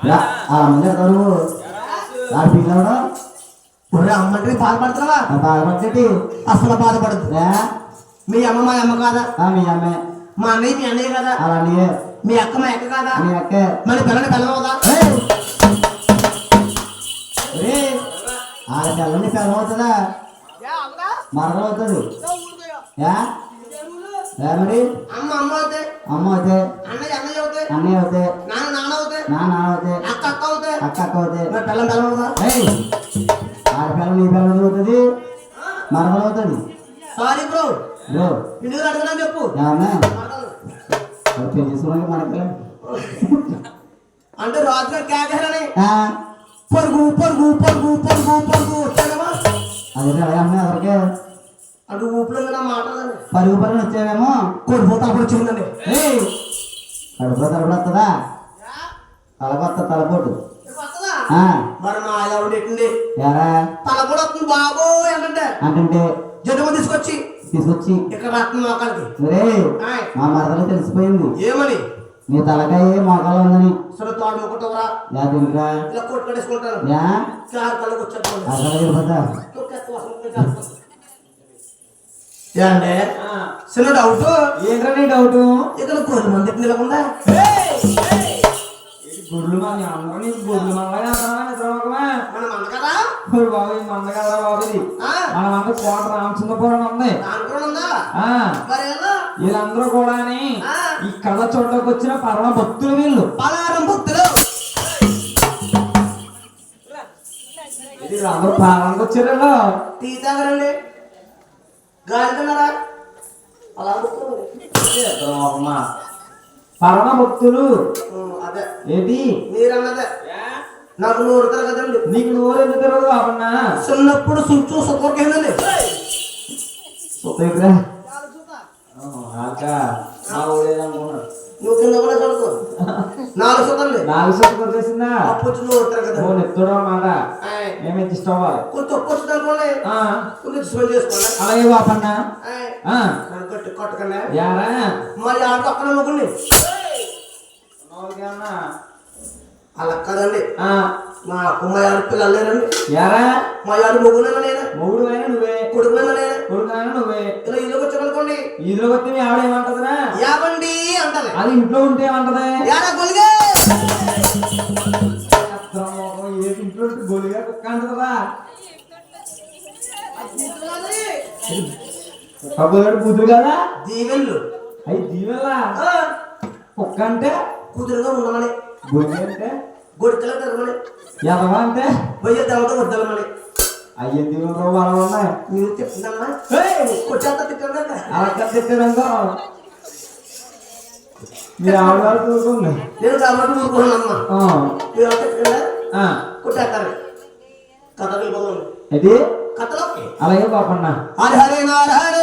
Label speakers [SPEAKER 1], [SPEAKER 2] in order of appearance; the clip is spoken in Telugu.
[SPEAKER 1] రా, ఆ ముందే నువ్వు? ఆడు ఫీల్ అవడం
[SPEAKER 2] ఒరే అమ్మంటే బాధపడుతున్నావా
[SPEAKER 1] ఆ బాధపడ్డటి
[SPEAKER 2] అసలు బాధపడదు.
[SPEAKER 1] రా.
[SPEAKER 2] మీ అమ్మ మా అమ్మ కాదా?
[SPEAKER 1] ఆ మీ అమ్మే.
[SPEAKER 2] మా అన్నయ్య మీ అన్నయ్య కదా?
[SPEAKER 1] అలానే
[SPEAKER 2] మీ అక్క మా అక్క కాదా?
[SPEAKER 1] మీ అక్కే.
[SPEAKER 2] మరి పిల్లని పిల్లవదా
[SPEAKER 1] ఆడ పిల్లని పిల్ల అవుతుందా మరణ అవుతుంది యా యా మరి?
[SPEAKER 2] అమ్మ అమ్మ అవుతే.
[SPEAKER 1] అమ్మ అవుతే.
[SPEAKER 2] అన్నయ్య అన్నయ్య అవుతే.
[SPEAKER 1] అన్నయ్య అవుతే.
[SPEAKER 2] నాన్న అవుతే అక్క అక్క అవుతే?
[SPEAKER 1] అక్క అక్క అవుతే.
[SPEAKER 2] మరి!
[SPEAKER 1] ఆడ పిల్ల నీ పిల్ల అవుతుంది? మరణ అవుతుంది.
[SPEAKER 2] సారీ బ్రో
[SPEAKER 1] బ్రో
[SPEAKER 2] ఇంటికి అడుగునా చెప్పు?
[SPEAKER 1] చేసుకోవడానికి మనకి
[SPEAKER 2] అంటే కేకేయాలని
[SPEAKER 1] ఆ,
[SPEAKER 2] పరుగు పరుగు పరుగు పరుగు పరుగు వచ్చాడమా
[SPEAKER 1] అదే ఎవరికే?
[SPEAKER 2] అంటే ఊపిలో నా మాట్లాడండి
[SPEAKER 1] పరుగు పరుగున వచ్చావేమో.
[SPEAKER 2] కొడుకు తలపడి వచ్చిందండి
[SPEAKER 1] తలపడి వస్తుందా తలకొత్త తలపోటు ఆ,
[SPEAKER 2] మరి మా
[SPEAKER 1] ఎరా?
[SPEAKER 2] వస్తుంది బాబో ఏంటంటే
[SPEAKER 1] అంటే
[SPEAKER 2] తీసుకొచ్చి.
[SPEAKER 1] తీసుకొచ్చి.
[SPEAKER 2] ఇక్కడ మోకాలకి
[SPEAKER 1] మా మరదలు తెలిసిపోయింది.
[SPEAKER 2] ఏమని?
[SPEAKER 1] నీ తలకాయ మోకాలు ఉందని.
[SPEAKER 2] సరే తోడు
[SPEAKER 1] యా
[SPEAKER 2] ఇలా కారు వచ్చాడు ఏంటే చిన్న డౌట్?
[SPEAKER 1] ఏంట్రా నీ డౌట్?
[SPEAKER 2] ఇక్కడ కొన్ని మంది నిలకుండా
[SPEAKER 3] గుడ్లు మన అందరూ నీకు గుడ్లు మనలాగా బాబు ఇది మంద కదా బాబు ఇది
[SPEAKER 2] ఆ,
[SPEAKER 3] మన మంద కోట రామచంద్రపురం ఉంది. వీళ్ళందరూ కూడాని
[SPEAKER 2] ఆ.
[SPEAKER 3] ఈ కళ్ళ చోట్లోకి వచ్చిన పరమ భక్తులు వీళ్ళు.
[SPEAKER 2] పలారం భక్తులు.
[SPEAKER 3] అందరూ ప్రాణానికి వచ్చారు.
[SPEAKER 2] టీ తాగరండి. భక్తులు.
[SPEAKER 3] పరమ భక్తులు. ఏది?
[SPEAKER 2] మీరన్నదే. నాకు నూరు కదండి
[SPEAKER 3] నీకు నోరు ఎందుకు తెలియదు అవన్నా
[SPEAKER 2] చిన్నప్పుడు
[SPEAKER 3] సుతేగ్రా మా ఊరేదనుకున్నాడు
[SPEAKER 2] నువ్వు కింద కూడా చూడదు నాలుగు సుతండి
[SPEAKER 3] నాలుగు సొత్తు వచ్చేసిందా
[SPEAKER 2] అప్పు వచ్చి నూరు
[SPEAKER 3] ఓ
[SPEAKER 2] కదండి
[SPEAKER 3] నెత్తుడు అన్నమాట.
[SPEAKER 2] ఆయ్,
[SPEAKER 3] ఏమి ఇష్టం అవ్వాలి
[SPEAKER 2] కొంచెం వచ్చింది అనుకోండి
[SPEAKER 3] ఆ,
[SPEAKER 2] కొంచెం చేసుకోండి.
[SPEAKER 3] అలాగే బాపన్న యారా
[SPEAKER 2] మరి ఆడ పక్కన నవ్వుకోండి
[SPEAKER 3] నోరుకేమన్నా?
[SPEAKER 2] అలా కదండి.
[SPEAKER 3] ఆ,
[SPEAKER 2] మా అమ్మాయి ఆడ పిల్లలు లేరండి.
[SPEAKER 3] యారా?
[SPEAKER 2] మా ఆడ మొగ్గునైనా నేనే
[SPEAKER 3] మొగుడు అయినా నువ్వే.
[SPEAKER 2] కొడుకునైనా నేనే
[SPEAKER 3] కొడుకు అయినా నువ్వే.
[SPEAKER 2] ఇలా ఇల్లు వచ్చామనుకోండి
[SPEAKER 3] ఈదులో వస్తే మీ ఆవిడ ఏమంటదిరా?
[SPEAKER 2] యాబండి అంటారు
[SPEAKER 3] అది ఇంట్లో ఉంటే ఏమంటది?
[SPEAKER 2] యాడా గొలిగే?
[SPEAKER 3] ఇంట్లో ఉంటే గొలిగా కుక్క అంటదా కబురు కూతురు కదా?
[SPEAKER 2] దీవెన్లు
[SPEAKER 3] అయి దీవెల్లా కుక్క అంటే
[SPEAKER 2] కుదురుగా ఉండమని.
[SPEAKER 3] గొలి అంటే
[SPEAKER 2] గొడికల తిరగమని.
[SPEAKER 3] ఎదవా అంటే
[SPEAKER 2] వెయ్యి దేవత వద్దలమని
[SPEAKER 3] అయ్యే దీవెలు వరం ఉన్నాయి
[SPEAKER 2] మీరు చెప్తుందమ్మా కొట్టేస్తా తిట్టండి
[SPEAKER 3] అలా కట్టెట్టారనుకో మీరు ఆవిడ
[SPEAKER 2] నేను కాబట్టి ఊరుకున్నానమ్మా మీరు కథ
[SPEAKER 3] ఇది
[SPEAKER 2] కథలోకి
[SPEAKER 3] అలాగే పాపన్న.
[SPEAKER 2] హరి హరి నారాయణ.